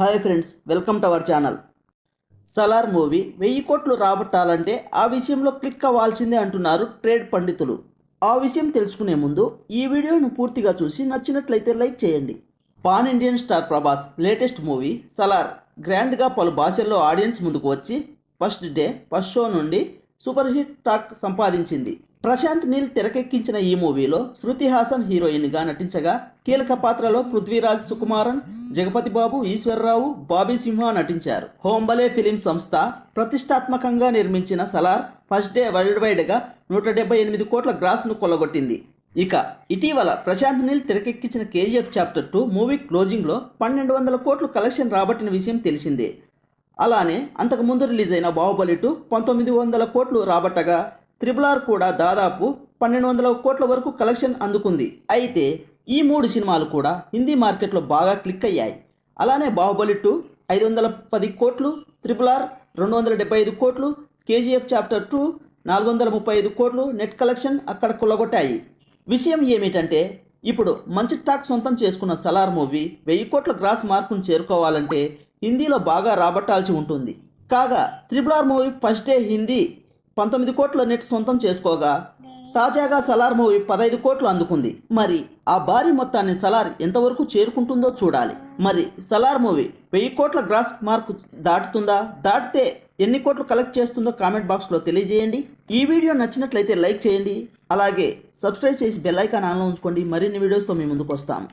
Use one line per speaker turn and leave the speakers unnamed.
Hi friends welcome to our channel. Salaar movie వెయ్యి కోట్లు రాబట్టాలంటే ఆ విషయంలో క్లిక్ అవ్వాల్సిందే అంటున్నారు ట్రేడ్ పండితులు. ఆ విషయం తెలుసుకునే ముందు ఈ వీడియోను పూర్తిగా చూసి నచ్చినట్లయితే లైక్ చేయండి. Pan Indian star Prabhas latest movie Salaar గ్రాండ్గా పలు భాషల్లో ఆడియన్స్ ముందుకు వచ్చి ఫస్ట్ డే ఫస్ట్ షో నుండి సూపర్ హిట్ టాక్ సంపాదించింది. ప్రశాంత్ నీల్ తెరకెక్కించిన ఈ మూవీలో శృతి హాసన్ హీరోయిన్గా నటించగా కీలక పాత్రలో పృథ్వీరాజ్ సుకుమారన్ జగపతి బాబు ఈశ్వరరావు బాబీ సింహ నటించారు. హోంబలే ఫిలిం సంస్థ ప్రతిష్టాత్మకంగా నిర్మించిన సలార్ ఫస్ట్ డే వరల్డ్ వైడ్గా నూట డెబ్బై ఎనిమిది కోట్ల గ్రాస్ను కొల్లగొట్టింది. ఇక ఇటీవల ప్రశాంత్ నీల్ తెరకెక్కించిన కేజీఎఫ్ చాప్టర్ టూ మూవీ క్లోజింగ్లో పన్నెండు వందల కోట్లు కలెక్షన్ రాబట్టిన విషయం తెలిసిందే. అలానే అంతకుముందు రిలీజ్ అయిన బాహుబలి టూ పంతొమ్మిది వందల కోట్లు రాబట్టగా త్రిబుల్ ఆర్ కూడా దాదాపు పన్నెండు వందల కోట్ల వరకు కలెక్షన్ అందుకుంది. అయితే ఈ మూడు సినిమాలు కూడా హిందీ మార్కెట్లో బాగా క్లిక్ అయ్యాయి. అలానే బాహుబలి టూ ఐదు వందల పది కోట్లు త్రిపుల్ ఆర్ రెండు వందల డెబ్బై ఐదు కోట్లు కేజీఎఫ్ చాప్టర్ టూ నాలుగు వందల ముప్పై ఐదు కోట్లు నెట్ కలెక్షన్ అక్కడ కుల్లగొట్టాయి విషయం ఏమిటంటే ఇప్పుడు మంచి టాక్ సొంతం చేసుకున్న సలార్ మూవీ వెయ్యి కోట్ల గ్రాస్ మార్కును చేరుకోవాలంటే హిందీలో బాగా రాబట్టాల్సి ఉంటుంది. కాగా triple R movie first day Hindi పంతొమ్మిది కోట్ల నెట్ సొంతం చేసుకోగా తాజాగా సలార్ మూవీ పదహైదు కోట్లు అందుకుంది. మరి ఆ భారీ మొత్తాన్ని సలార్ ఎంతవరకు చేరుకుంటుందో చూడాలి. మరి సలార్ మూవీ వెయ్యి కోట్ల గ్రాస్ మార్క్ దాటుతుందా? దాటితే ఎన్ని కోట్లు కలెక్ట్ చేస్తుందో కామెంట్ బాక్స్లో తెలియజేయండి. ఈ వీడియో నచ్చినట్లయితే లైక్ చేయండి. అలాగే సబ్స్క్రైబ్ చేసి బెల్ ఐకాన్ ఆన్లో ఉంచుకోండి. మరిన్ని వీడియోస్తో మీ ముందుకు వస్తాము